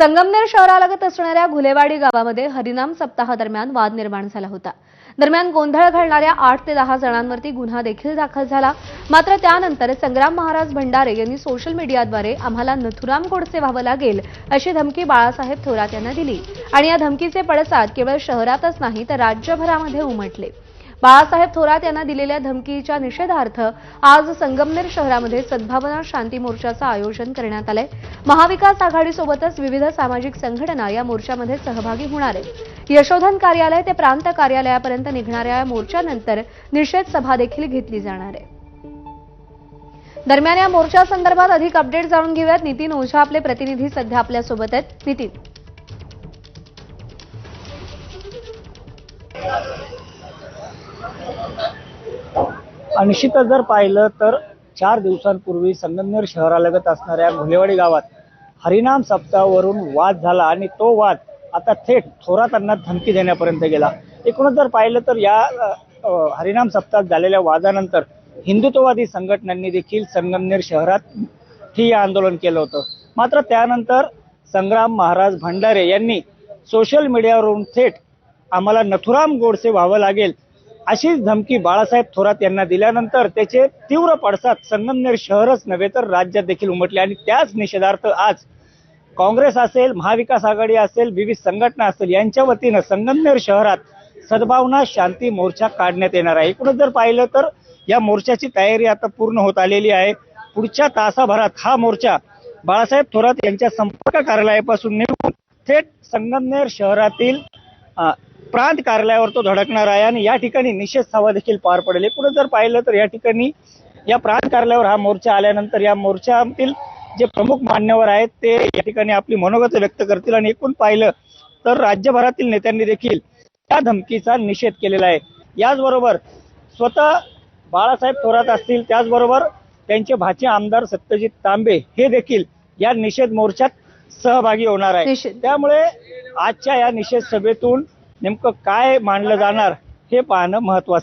संगमनेर शहरालगत असणाऱ्या घुलेवाडी गावामध्ये हरिनाम सप्ताहादरम्यान वाद निर्माण झाला होता. दरम्यान गोंधळ घालणाऱ्या आठ ते दहा जणांवरती गुन्हा देखील दाखल झाला. मात्र त्यानंतर संग्राम महाराज भंडारे यांनी सोशल मीडियाद्वारे आम्हाला नथुराम गोडसे व्हावं लागेल अशी धमकी बाळासाहेब थोरात यांना दिली. आणि या धमकीचे पडसाद केवळ शहरातच नाही तर राज्यभरामध्ये उमटले. बाळासाहेब थोरात यांना दिलेल्या धमकीच्या निषेधार्थ आज संगमनेर शहरामध्ये सद्भावना शांती मोर्चाचं आयोजन करण्यात आलंय. महाविकास आघाडीसोबतच विविध सामाजिक संघटना या मोर्चामध्ये सहभागी होणार आहेत. यशोधन कार्यालय ते प्रांत कार्यालयापर्यंत निघणाऱ्या या मोर्चानंतर निषेध सभा देखील घेतली जाणार आहे. दरम्यान या मोर्चा संदर्भात अधिक अपडेट जाणून घेऊयात. नितीन ओझा आपले प्रतिनिधी सध्या आपल्यासोबत आहेत. नितीन. निश्चितच जर पाहिलं तर चार दिवसांपूर्वी संगमनेर शहरालगत असणाऱ्या घुलेवाडी गावात हरिनाम सप्ताहावरून वाद झाला आणि तो वाद आता थेट थोरातांना धमकी देण्यापर्यंत गेला. एकूणच जर पाहिलं तर या हरिनाम सप्ताहात झालेल्या वादानंतर हिंदुत्ववादी संघटनांनी देखील संगमनेर शहरात ठिय्या आंदोलन केलं होतं. मात्र त्यानंतर संग्राम महाराज भंडारे यांनी सोशल मीडियावरून थेट आम्हाला नथुराम गोडसे व्हावं लागेल अशीच धमकी बाळासाहेब थोरात यांना दिल्यानंतर त्याचे तीव्र पडसाद संगमनेर शहरच नव्हे तर राज्यात देखील उमटले. आणि त्याच निषेधार्थ आज काँग्रेस असेल महाविकास आघाडी असेल विविध संघटना असेल यांच्या वतीनं संगमनेर शहरात सद्भावना शांती मोर्चा काढण्यात येणार आहे. एकूणच जर पाहिलं तर या मोर्चाची तयारी आता पूर्ण होत आलेली आहे. पुढच्या तासाभरात हा मोर्चा बाळासाहेब थोरात यांच्या संपर्क कार्यालयापासून निघून थेट संगमनेर शहरातील प्रांत कार्यालयावर तो धडकणार आहे आणि या ठिकाणी निषेध सभा देखील पार पडेल. एकूणच जर पाहिलं तर या ठिकाणी या प्रांत कार्यालयावर हा मोर्चा आल्यानंतर या मोर्चातील जे प्रमुख मान्यवर आहेत ते या ठिकाणी आपली मनोगत व्यक्त करतील आणि एकूण पाहिलं तर राज्यभरातील नेत्यांनी देखील या धमकीचा निषेध केलेला आहे. याचबरोबर स्वतः बाळासाहेब थोरात असतील त्याचबरोबर त्यांचे भाचे आमदार सत्यजित तांबे हे देखील या निषेध मोर्चात सहभागी होणार आहे. त्यामुळे आजच्या या निषेध सभेतून नेमकं काय मांडलं जाणार हे पाहणं महत्वाचं